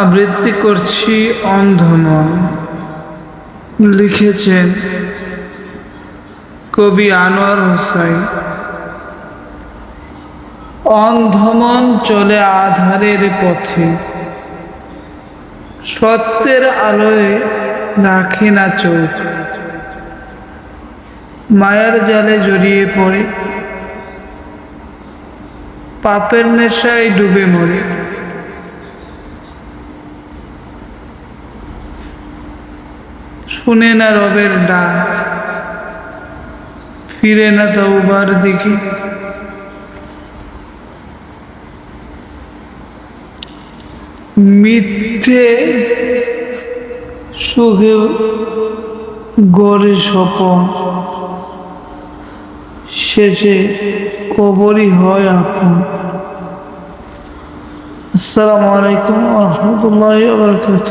আবৃত্তি করছি অন্ধমন। লিখেছেন কবি আনোয়ার হোসাইন। অন্ধমন চলে আধারের পথে। সত্যের আলোয় রাখে না চোখ। মায়ার জালে জড়িয়ে পড়ে। পাপের নেশায় ডুবে মরে। শুনে না রবের ডাক। ফিরে না তৌবার দিকে। মিথ্যে সুখে গড়ে স্বপন। শেষে কবরই হয় আপন। আসসালামু আলাইকুম রহমতুল্লাহ বরকাত